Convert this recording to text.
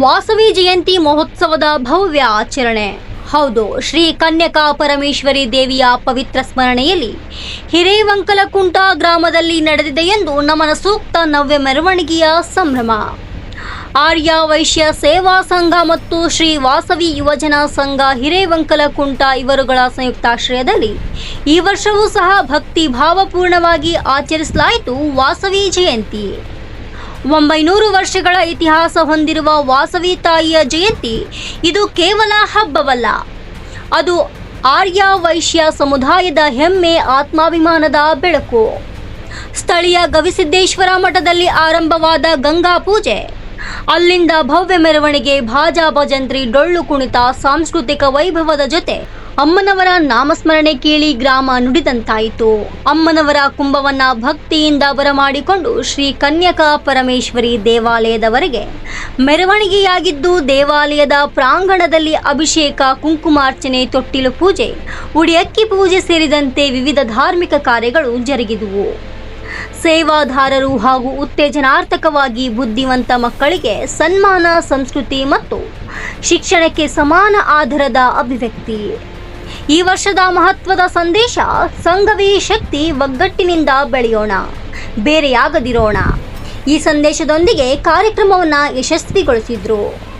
ವಾಸವಿ ಜಯಂತಿ ಮಹೋತ್ಸವದ ಭವ್ಯ ಆಚರಣೆ. ಹೌದು, ಶ್ರೀ ಕನ್ಯಕಾ ಪರಮೇಶ್ವರಿ ದೇವಿಯ ಪವಿತ್ರ ಸ್ಮರಣೆಯಲ್ಲಿ ಹಿರೇವಂಕಲಕುಂಟ ಗ್ರಾಮದಲ್ಲಿ ನಡೆದಿದೆ ಎಂದು ನಮನ ಸೂಕ್ತ ನವ್ಯ ಮೆರವಣಿಗೆಯ ಸಂಭ್ರಮ. ಆರ್ಯ ವೈಶ್ಯ ಸೇವಾ ಸಂಘ ಮತ್ತು ಶ್ರೀ ವಾಸವಿ ಯುವಜನ ಸಂಘ ಹಿರೇವಂಕಲಕುಂಟ ಇವರುಗಳ ಸಂಯುಕ್ತಾಶ್ರಯದಲ್ಲಿ ಈ ವರ್ಷವೂ ಸಹ ಭಕ್ತಿ ಭಾವಪೂರ್ಣವಾಗಿ ಆಚರಿಸಲಾಯಿತು ವಾಸವಿ ಜಯಂತಿ. ಒಂಬೈನೂರು ವರ್ಷಗಳ ಇತಿಹಾಸ ಹೊಂದಿರುವ ವಾಸವಿ ತಾಯಿಯ ಜಯಂತಿ ಇದು ಕೇವಲ ಹಬ್ಬವಲ್ಲ, ಅದು ಆರ್ಯ ವೈಶ್ಯ ಸಮುದಾಯದ ಹೆಮ್ಮೆ ಆತ್ಮಾಭಿಮಾನದ ಬೆಳಕು. ಸ್ಥಳೀಯ ಗವಿಸಿದ್ದೇಶ್ವರ ಮಠದಲ್ಲಿ ಆರಂಭವಾದ ಗಂಗಾ ಪೂಜೆ, ಅಲ್ಲಿಂದ ಭವ್ಯ ಮೆರವಣಿಗೆ ಭಾಜಾ ಭಜಂತ್ರಿ ಡೊಳ್ಳು ಕುಣಿತ ಸಾಂಸ್ಕೃತಿಕ ವೈಭವದ ಜೊತೆ ಅಮ್ಮನವರ ನಾಮಸ್ಮರಣೆ ಕೇಳಿ ಗ್ರಾಮ ನುಡಿದಂತಾಯಿತು. ಅಮ್ಮನವರ ಕುಂಭವನ್ನ ಭಕ್ತಿಯಿಂದ ಬರಮಾಡಿಕೊಂಡು ಶ್ರೀ ಕನ್ಯಕಾ ಪರಮೇಶ್ವರಿ ದೇವಾಲಯದವರೆಗೆ ಮೆರವಣಿಗೆಯಾಗಿದ್ದು ದೇವಾಲಯದ ಪ್ರಾಂಗಣದಲ್ಲಿ ಅಭಿಷೇಕ, ಕುಂಕುಮಾರ್ಚನೆ, ತೊಟ್ಟಿಲು ಪೂಜೆ, ಉಡಿಯಕ್ಕಿ ಪೂಜೆ ಸೇರಿದಂತೆ ವಿವಿಧ ಧಾರ್ಮಿಕ ಕಾರ್ಯಗಳು ಜರುಗಿದುವು. ಸೇವಾದಾರರು ಹಾಗೂ ಉತ್ತೇಜನಾರ್ಥಕವಾಗಿ ಬುದ್ಧಿವಂತ ಮಕ್ಕಳಿಗೆ ಸನ್ಮಾನ, ಸಂಸ್ಕೃತಿ ಮತ್ತು ಶಿಕ್ಷಣಕ್ಕೆ ಸಮಾನ ಆಧಾರದ ಅಭಿವ್ಯಕ್ತಿ. ಈ ವರ್ಷದ ಮಹತ್ವದ ಸಂದೇಶ ಸಂಘವೇ ಶಕ್ತಿ ಒಗ್ಗಟ್ಟಿನಿಂದ ಬೆಳೆಯೋಣ ಬೇರೆಯಾಗದಿರೋಣ. ಈ ಸಂದೇಶದೊಂದಿಗೆ ಕಾರ್ಯಕ್ರಮವನ್ನು ಯಶಸ್ವಿಗೊಳಿಸಿದ್ರು.